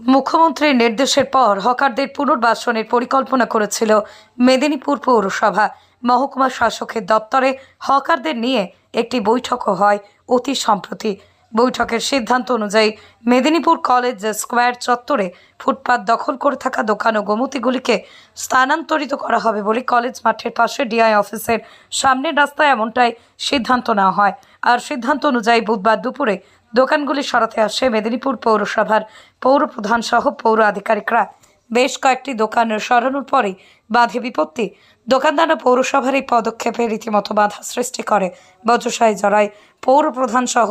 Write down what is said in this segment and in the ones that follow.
মুখ্যমন্ত্রীর নির্দেশের পর হকারদের পুনর্বাসনের পরিকল্পনা করেছিল মেদিনীপুর পৌরসভা। মহকুমা শাসকের দপ্তরে হকারদের নিয়ে একটি বৈঠকও হয় অতি সম্প্রতি। বৈঠকের সিদ্ধান্ত অনুযায়ী মেদিনীপুর কলেজ স্কোয়ার চত্বরে ফুটপাত দখল করে থাকা দোকান ও গোমতিগুলিকে স্থানান্তরিত করা হবে বলে কলেজ মাঠের পাশে ডিআই অফিসের সামনের রাস্তায় এমনটাই সিদ্ধান্ত নেওয়া হয়। আর সিদ্ধান্ত অনুযায়ী বুধবার দুপুরে দোকানগুলি সরাতে আসে। মেদিনীপুর পৌরসভার পৌর প্রধান সহ পৌর আধিকারিকরা বেশ কয়েকটি দোকান সরানোর পরেই বাধে বিপত্তি। দোকানদার পৌরসভার এই পদক্ষেপে রীতিমতো বাধা সৃষ্টি করে। বচসায় জড়ায় পৌর প্রধান সহ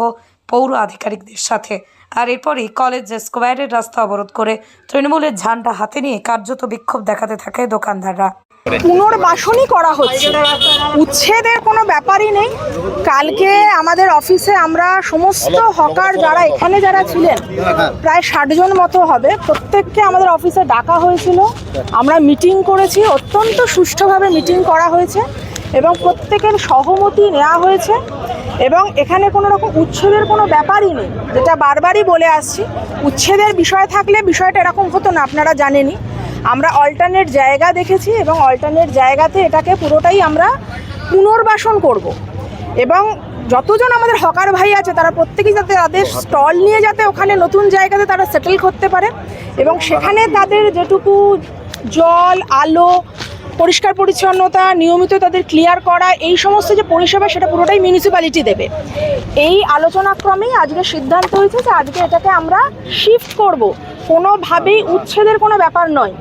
পৌর আধিকারিকদের সাথে। আর এরপরই কলেজ স্কোয়ারের রাস্তা অবরোধ করে তৃণমূলের ঝান্ডা হাতে নিয়ে কার্যত বিক্ষোভ দেখাতে থাকে দোকানদাররা। পুনর্বাসনই করা হচ্ছে। উচ্ছেদের কোনো ব্যাপারই নেই। কালকে আমাদের অফিসে আমরা সমস্ত হকার যারা এখানে যারা ছিলেন, প্রায় ষাট জন মতো হবে। প্রত্যেককে আমাদের অফিসে ডাকা হয়েছিল। আমরা মিটিং করেছি। অত্যন্ত সুষ্ঠুভাবে মিটিং করা হয়েছে এবং প্রত্যেকের সহমতি নেওয়া হয়েছে। এবং এখানে কোনো রকম উচ্ছেদের কোনো ব্যাপারই নেই। যেটা বারবারই বলে আসছি, উচ্ছেদের বিষয় থাকলে বিষয়টা এরকম হতো না, আপনারা জানেনই। আমরা অল্টারনেট জায়গা দেখেছি এবং অল্টারনেট জায়গাতে এটাকে পুরোটাই আমরা পুনর্বাসন করব। এবং যতজন আমাদের হকার ভাই আছে, তারা প্রত্যেকেই যাতে তাদের স্টল নিয়ে যাতে ওখানে নতুন জায়গাতে তারা সেটেল করতে পারে এবং সেখানে তাদের যেটুকু জল, আলো, পরিষ্কার পরিচ্ছন্নতা, নিয়মিত তাদের ক্লিয়ার করা, এই সমস্ত যে পরিষেবা সেটা পুরোটাই মিউনিসিপ্যালিটি দেবে। এই আলোচনাক্রমেই আজকে সিদ্ধান্ত হয়েছে যে আজকে এটাকে আমরা শিফট করব। কোনোভাবেই উচ্ছেদের কোনো ব্যাপার নয়।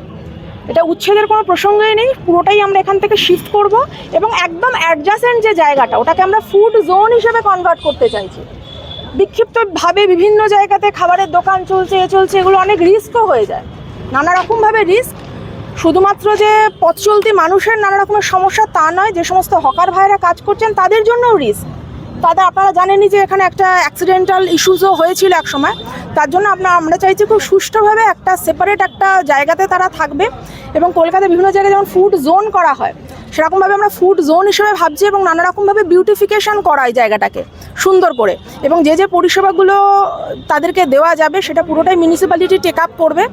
এটা উচ্ছেদের কোনো প্রসঙ্গই নেই, পুরোটাই আমরা এখান থেকে শিফট করব এবং একদম অ্যাডজাসেন্ট যে জায়গাটা, ওটাকে আমরা ফুড জোন হিসেবে কনভার্ট করতে চাইছি। বিক্ষিপ্তভাবে বিভিন্ন জায়গাতে খাবারের দোকান চলছে, এ চলছে, এগুলো অনেক রিস্কও হয়ে যায়। নানা রকমভাবে রিস্ক শুধুমাত্র যে পথ চলতি মানুষের নানা রকমের সমস্যা তা নয়, যে সমস্ত হকার ভাইরা কাজ করছেন, তাদের জন্যও রিস্ক তাদের আপনারা জানেনই যে এখানে একটা অ্যাক্সিডেন্টাল ইস্যুসও হয়েছিল এক সময় তার জন্য আপনার আমরা চাইছি খুব সুষ্ঠুভাবে একটা সেপারেট একটা জায়গাতে তারা থাকবে এবং কলকাতায় বিভিন্ন জায়গায় যেমন ফুড জোন করা হয়, সেরকমভাবে আমরা ফুড জোন হিসেবে ভাবছি এবং নানা রকমভাবে বিউটিফিকেশন করা এই জায়গাটাকে সুন্দর করে। এবং যে যে পরিষেবাগুলো তাদেরকে দেওয়া যাবে, সেটা পুরোটাই মিউনিসিপ্যালিটি টেক আপ করবে,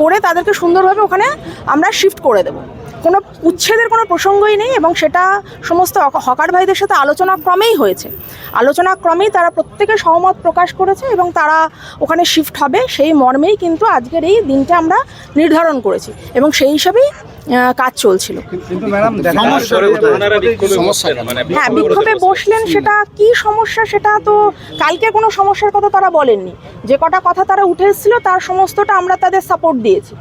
করে তাদেরকে সুন্দরভাবে ওখানে আমরা শিফট করে দেবো। কোনো উচ্ছেদের কোনো প্রসঙ্গই নেই এবং সেটা সমস্ত হকার ভাইদের সাথে আলোচনা ক্রমেই হয়েছে। আলোচনা ক্রমেই তারা প্রত্যেকে সহমত প্রকাশ করেছে এবং তারা ওখানে শিফট হবে। সেই মর্মেই কিন্তু আজকের এই দিনটা আমরা নির্ধারণ করেছি এবং সেই হিসাবেই কাজ চলছিল। মানে হ্যাঁ বিক্ষোভে বসলেন সেটা কি সমস্যা সেটা তো কালকে কোনো সমস্যার কথা তারা বলেননি। যে কটা কথা তারা উঠে এসেছিল তার সমস্তটা আমরা তাদের সাপোর্ট দিয়েছি।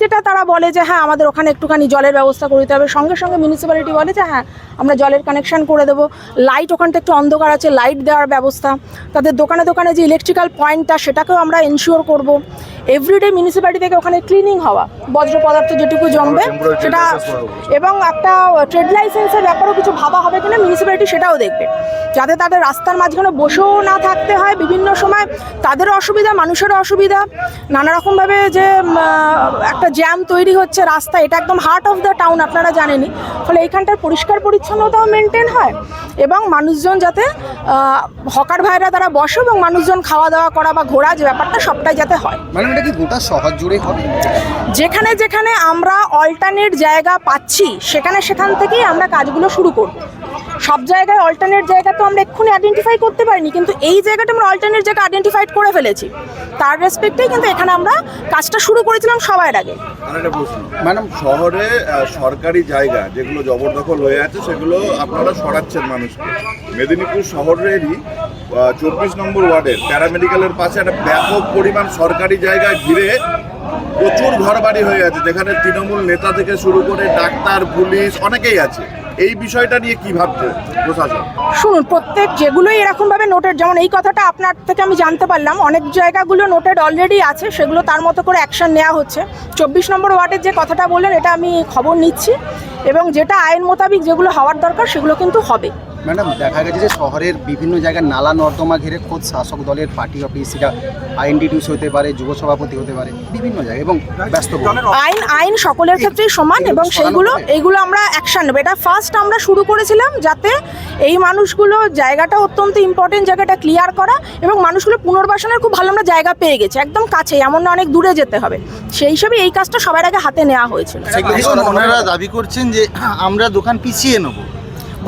যেটা তারা বলে যে হ্যাঁ আমাদের ওখানে একটুখানি জলের ব্যবস্থা করে দিতে হবে। সঙ্গে সঙ্গে মিউনিসিপ্যালিটি বলে যে হ্যাঁ আমরা জলের কানেকশান করে দেবো। লাইট ওখানটা একটু অন্ধকার আছে লাইট দেওয়ার ব্যবস্থা। তাদের দোকানে দোকানে যে ইলেকট্রিক্যাল পয়েন্টটা সেটাকেও আমরা এনশিওর করব। এভরিডে মিউনিসিপ্যালিটি থেকে ওখানে ক্লিনিং হওয়া বজ্র পদার্থ যেটুকু জমবে সেটা এবং একটা ট্রেড লাইসেন্সের ব্যাপারেও কিছু ভাবা হবে কিনা মিউনিসিপ্যালিটি সেটাও দেখবে। যাতে তাদের রাস্তার মাঝখানে বসেও না থাকতে হয় বিভিন্ন সময়। তাদেরও অসুবিধা মানুষেরও অসুবিধা। নানা রকমভাবে যে আহ, একটা জ্যাম তৈরি হচ্ছে রাস্তা এটা একদম হার্ট অফ দ্য টাউন আপনারা জানেনই। ফলে এইখানটার পরিষ্কার পরিচ্ছন্নতাও মেনটেন হয় এবং মানুষজন যাতে হকার ভাইরা তারা বসে এবং মানুষজন খাওয়া দাওয়া করা বা ঘোরা যে ব্যাপারটা সবটাই যাতে হয়। ম্যাডাম এটা কি গোটা শহর জুড়ে হবে? যেখানে যেখানে আমরা অল্টারনেট জায়গা পাচ্ছি সেখানে সেখান থেকেই আমরা কাজগুলো শুরু করব। সব জায়গায় অল্টারনেট জায়গা তো আমরা এক্ষুনি আইডেন্টিফাই করতে পারিনি, কিন্তু এই জায়গাটা আমরা অল্টারনেট জায়গা আইডেন্টিফাইড করে ফেলেছি। তার রেসপেক্টেই কিন্তু এখানে আমরা কাজটা শুরু করেছিলাম সবার আগে। ম্যাডাম, শহরে সরকারি জায়গা যেগুলো জবরদখল হয়ে আছে, সেগুলো আপনারা সরাচ্ছেন মানুষকে। মেদিনীপুর শহরেরই চব্বিশ নম্বর ওয়ার্ডের প্যারামেডিক্যালের পাশে একটা ব্যাপক পরিমাণ সরকারি জায়গা ঘিরে প্রচুর ঘরবাড়ি হয়ে আছে, যেখানে তৃণমূল নেতা থেকে শুরু করে ডাক্তার, পুলিশ অনেকেই আছে। এই বিষয়টা নিয়ে কি ভাবছে প্রশাসন? শুনুন, প্রত্যেক যেগুলোই এরকমভাবে নোটের যেমন এই কথাটা আপনার থেকে আমি জানতে পারলাম, অনেক জায়গাগুলো নোটেড অলরেডি আছে, সেগুলো তার মতো করে অ্যাকশন নেওয়া হচ্ছে। চব্বিশ নম্বর ওয়ার্ডের যে কথাটা বললেন, এটা আমি খবর নিচ্ছি, এবং যেটা আইন মোতাবিক যেগুলো হওয়ার দরকার, সেগুলো কিন্তু হবে। ম্যাডাম দেখা গেছে যে শহরের বিভিন্ন জায়গায় নালা নর্দমা ঘিরে খোদ শাসক দলের পার্টি অফিস সেটা আইএনডিটিউস হতে পারে যুব সভাপতি হতে পারে বিভিন্ন জায়গায় এবং ব্যস্ত আইন আইন সকলের ক্ষেত্রেই সমান এবং সেইগুলো এইগুলো আমরা অ্যাকশন নেব। এটা ফার্স্ট আমরা শুরু করেছিলাম যাতে এই মানুষগুলো জায়গাটা অত্যন্ত ইম্পর্টেন্ট জায়গাটা ক্লিয়ার করা এবং মানুষগুলো পুনর্বাসনের খুব ভালো আমরা জায়গা পেয়ে গেছি। একদম কাছে এমন না অনেক দূরে যেতে হবে। সেই হিসাবে এই কাজটা সবার আগে হাতে নেওয়া হয়েছিল। ওনারা দাবি করছেন যে আমরা দোকান পিছিয়ে নেব।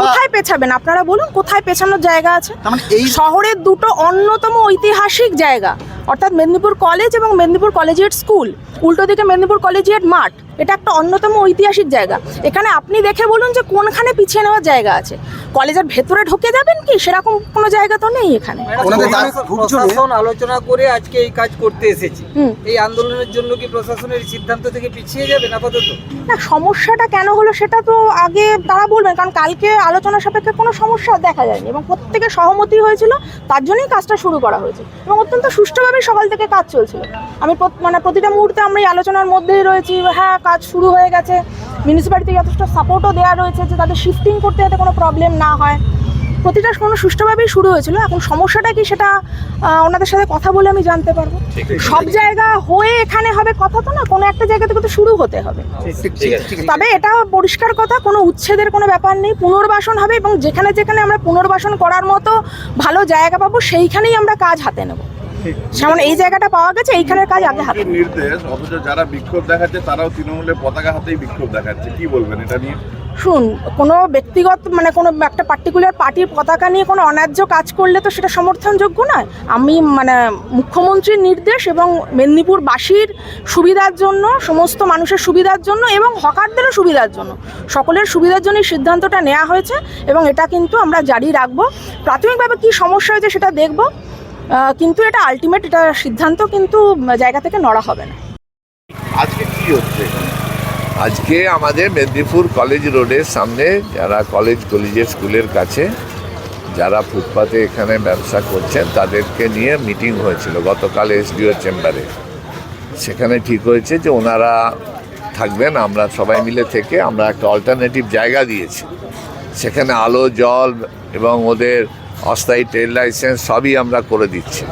কোথায় পেছাবেন? আপনারা বলুন কোথায় পেছানোর জায়গা আছে? মানে এই শহরের দুটো অন্যতম ঐতিহাসিক জায়গা। অর্থাৎ মেদিনীপুর কলেজ এবং মেদিনীপুর কলেজিয়েট স্কুল উল্টো দিকে মেদিনীপুর কলেজিয়েট মাঠ। এটা একটা অন্যতম ঐতিহাসিক জায়গা। এখানে আপনি দেখে বলুন যে কোনখানে পিছিয়ে নেওয়ার জায়গা আছে। কলেজের ভেতরে ঢুকে যাবেন কি? সেরকম কোনো জায়গা তো নেই এখানে। প্রশাসন- আলোচনা করে আজকে এই কাজ করতে এসেছি। এই আন্দোলনের জন্য কি প্রশাসনের সিদ্ধান্ত থেকে পিছিয়ে যাবেন আপাতত? না সমস্যাটা কেন হলো সেটা তো আগে তারা বলবেন কারণ কালকে আলোচনা সাপেক্ষে কোনো সমস্যা দেখা যায়নি এবং প্রত্যেকের সহমতি হয়েছিল তার জন্যই কাজটা শুরু করা হয়েছে এবং অত্যন্ত সুষ্ঠুভাবে সকাল থেকে কাজ চলছিল। আমি মানে প্রতিটা মুহূর্তে আমরা এই আলোচনার মধ্যেই রয়েছি হ্যাঁ কাজ শুরু হয়ে গেছে। মিউনিসিপ্যালিটি যথেষ্ট সাপোর্টও দেওয়া রয়েছে যে তাদের শিফটিং করতে যাতে কোনো প্রবলেম না হয়। প্রতিটা কোনো সুষ্ঠুভাবেই শুরু হয়েছিল এখন সমস্যাটা কি সেটা ওনাদের সাথে কথা বলে আমি জানতে পারব। সব জায়গা হয়ে এখানে হবে কথা তো না কোনো একটা জায়গা থেকে তো শুরু হতে হবে। তবে এটা পরিষ্কার কথা কোনো উচ্ছেদের কোনো ব্যাপার নেই পুনর্বাসন হবে এবং যেখানে যেখানে আমরা পুনর্বাসন করার মতো ভালো জায়গা পাবো সেইখানেই আমরা কাজ হাতে নেব। যেমন এই জায়গাটা পাওয়া গেছে এইখানের কাজ আগে হাতে। নির্দেশ অথচ যারা বিক্ষোভ দেখাচ্ছে তারাও তৃণমূলের পতাকা হাতেই বিক্ষোভ দেখাচ্ছে। কি বলবেন এটা নিয়ে? শুন কোনো ব্যক্তিগত মানে কোনো একটা পার্টিকুলার পার্টির পতাকা নিয়ে কোনো অন্যায্য কাজ করলে তো সেটা সমর্থনযোগ্য নয়। আমি মানে মুখ্যমন্ত্রীর নির্দেশ এবং মেদিনীপুরবাসীর সুবিধার জন্য সমস্ত মানুষের সুবিধার জন্য এবং হকারদেরও সুবিধার জন্য সকলের সুবিধার জন্যই সিদ্ধান্তটা নেওয়া হয়েছে এবং এটা কিন্তু আমরা জারি রাখব। প্রাথমিকভাবে কী সমস্যা হয়েছে সেটা দেখব। কিন্তু এটা আলটিমেট এটা সিদ্ধান্ত কিন্তু জায়গা থেকে নড়া হবে না। আজকে কি হচ্ছে? আজকে আমাদের মেদিনীপুর কলেজ রোডের সামনে যারা কলেজ কলেজের স্কুলের কাছে, যারা ফুটপাতে এখানে ব্যবসা করছেন, তাদেরকে নিয়ে মিটিং হয়েছিল গতকাল এসডিও চেম্বারে সেখানে ঠিক হয়েছে যে ওনারা থাকবেন, আমরা সবাই মিলে থেকে আমরা একটা অল্টারনেটিভ জায়গা দিয়েছি। সেখানে আলো, জল এবং ওদের অস্থায়ী ট্রেড লাইসেন্স সবই আমরা করে দিচ্ছি।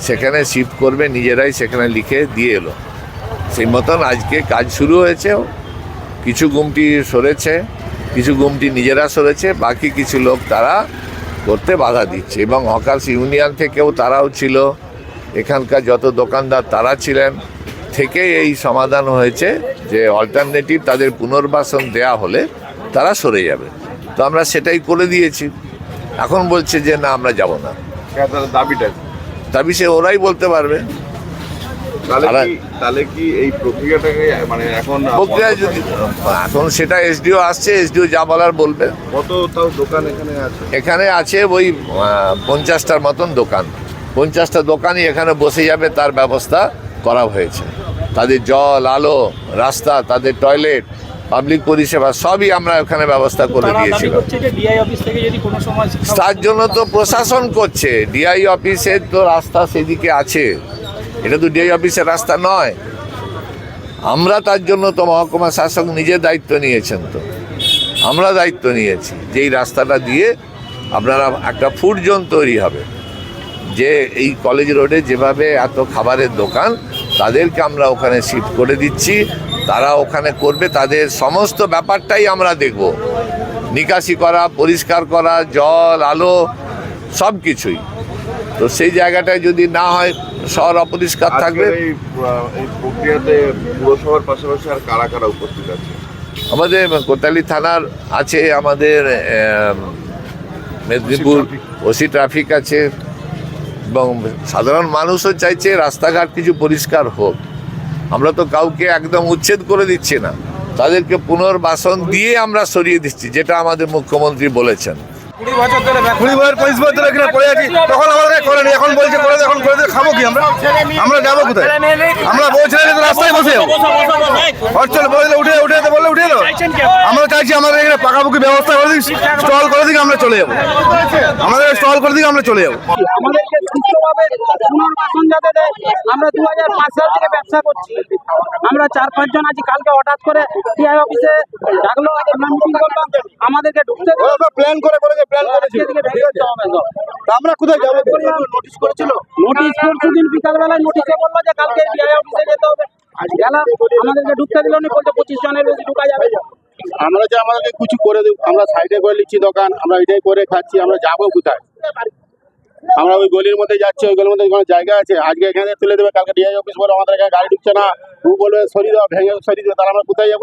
সেখানে শিফট করবে, নিজেরাই সেখানে লিখে দিয়ে এলো। সেই মতন আজকে কাজ শুরু হয়েছে। কিছু গুমটি সরেছে, কিছু গুমটি নিজেরা সরেছে, বাকি কিছু লোক তারা করতে বাধা দিচ্ছে এবং হকার্স ইউনিয়ন থেকেও তারাও ছিল। এখানকার যত দোকানদার তারা ছিলেন। থেকে এই সমাধান হয়েছে যে অল্টারনেটিভ তাদের পুনর্বাসন দেয়া হলে তারা সরে যাবে। তো আমরা সেটাই করে দিয়েছি। এখন বলছে যে না আমরা যাব না। তাদের দাবিটা দাবি সে ওরাই বলতে পারবে। তাহলে কি এই প্রক্রিয়াটাকে মানে এখন প্রক্রিয়া যদি এখন সেটা এসডিও আসছে এসডিও যা বলার বলবে। কত তাও দোকান এখানে আছে? এখানে আছে ওই পঞ্চাশটার মতন দোকান। পঞ্চাশটা দোকানই এখানে বসে যাবে তার ব্যবস্থা করা হয়েছে। তাদের জল আলো রাস্তা তাদের টয়লেট পাবলিক পরিষেবা সবই আমরা ওখানে ব্যবস্থা করে দিয়েছিলাম। তার জন্য তো প্রশাসন করছে। ডিআই অফিসের তো রাস্তা সেদিকে আছে। এটা তো ডিআই অফিসের রাস্তা নয়। আমরা তার জন্য তো মহকুমা শাসক নিজে দায়িত্ব নিয়েছেন তো। আমরা দায়িত্ব নিয়েছি যে এই রাস্তাটা দিয়ে আপনারা একটা ফুড জোন তৈরি হবে। যে এই কলেজ রোডে যেভাবে এত খাবারের দোকান তাদেরকে আমরা ওখানে শিফট করে দিচ্ছি। তারা ওখানে করবে তাদের সমস্ত ব্যাপারটাই আমরা দেখব। নিকাশি করা পরিষ্কার করা জল আলো সব কিছুই। তো সেই জায়গাটায় যদি না হয় শহর অপরিষ্কার থাকবে। এই প্রক্রিয়াতে পুরসভার পাশাপাশি আর কারা কারা উপস্থিত আছে? আমাদের কোতালি থানার আছে আমাদের মেদিনীপুর ওসি ট্রাফিক আছে। এবং সাধারণ মানুষও চাইছে রাস্তাঘাট কিছু পরিষ্কার হোক। আমরা তো কাউকে একদম উচ্ছেদ করে দিচ্ছি না। তাদেরকে পুনর্বাসন দিয়ে আমরা সরিয়ে দিচ্ছি যেটা আমাদের মুখ্যমন্ত্রী বলেছেন। কুড়ি বছর পঁচিশ বছর ধরে এখানে পড়ে আছি তখন আমাদের করেনি এখন বলছে করে এখন করে দে, খাব কি আমরা? আমরা যাব কোথায়? আমরা রাস্তায় বসে যাব। হরচল বলে উঠে উঠে বললে উঠে এলো। আমরা চাইছি আমাদের এখানে পাকাপুকি ব্যবস্থা করে দিক স্টল করে দিক আমরা চলে যাব। আমাদের স্টল করে দিক আমরা চলে যাব। সুস্থভাবে পুনর্বাসন যাতে দেয় আমরা দু হাজার পাঁচ সাল থেকে ব্যবসা করছি। আমরা চার পাঁচজন আছি কালকে হঠাৎ করে টিআই অফিসে ডাকলো আমরা মিটিং করলাম আমাদেরকে ঢুকতে প্ল্যান করে প্ল্যান করেছি। আমরা কোথায় যাব? নোটিশ করেছিল? নোটিশ পরশু দিন বিকালবেলায় নোটিশে বলল যে কালকে টিআই অফিসে যেতে হবে। আজ গেলাম আমাদেরকে ঢুকতে দিল না বলতে পঁচিশ জনের বেশি ঢুকা যাবে। না। আমরা যে আমাদেরকে কিছু করে দেব আমরা সাইডে করে নিচ্ছি দোকান আমরা এটাই করে খাচ্ছি আমরা যাব কোথায়? আমরা ওই গলির মধ্যে যাচ্ছি, ওই গলির মধ্যে কোনো জায়গা আছে? আজকে এখানে তুলে দেবে, কালকে ডিআই অফিস বলে, আমাদের এখানে গাড়ি ঢুকছে না। ও বলবে, সরিয়ে দাও, ভেঙে, সরিয়ে দেবে তাহলে আমরা কোথায় যাব?